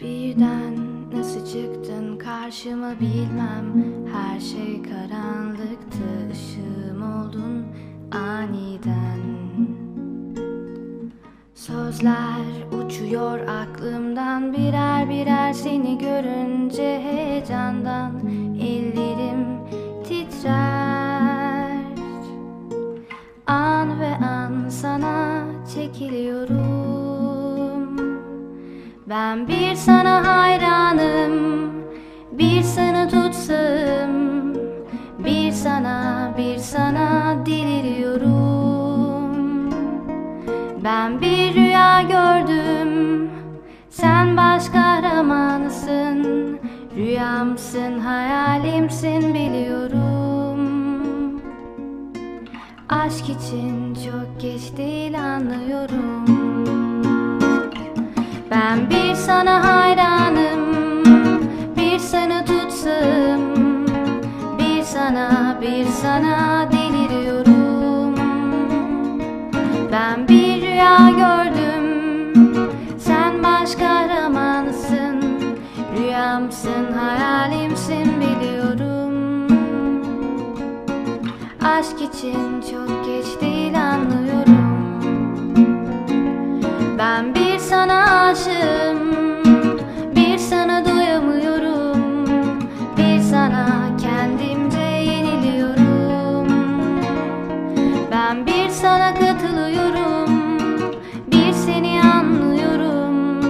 Birden nasıl çıktın karşıma bilmem. Her şey karanlıktı ışığım oldun aniden. Sözler uçuyor aklımdan birer birer seni görünce heyecandan ellerim titrer. An ve an sana çekiliyorum Ben bir sana hayranım Bir sana tutsam Bir sana bir sana deliriyorum. Ben bir rüya gördüm Sen baş kahramanısın Rüyamsın hayalimsin biliyorum. Aşk için çok geç değil anlıyorum Ben bir sana hayranım Bir sana tutsam Bir sana bir sana deliriyorum. Ben bir rüya gördüm Sen baş kahramanısın Rüyamsın hayalimsin biliyorum. Aşk için çok geç değil anlıyorum. Ben bir sana aşığım. Bir sana doyamıyorum Bir sana kendimce yeniliyorum. Ben bir sana katılıyorum. Bir seni anlıyorum.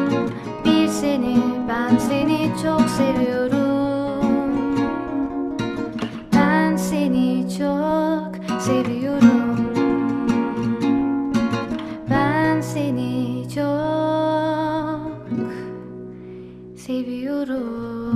Bir seni ben seni çok seviyorum. Ben seni çok seviyorum seviyorum.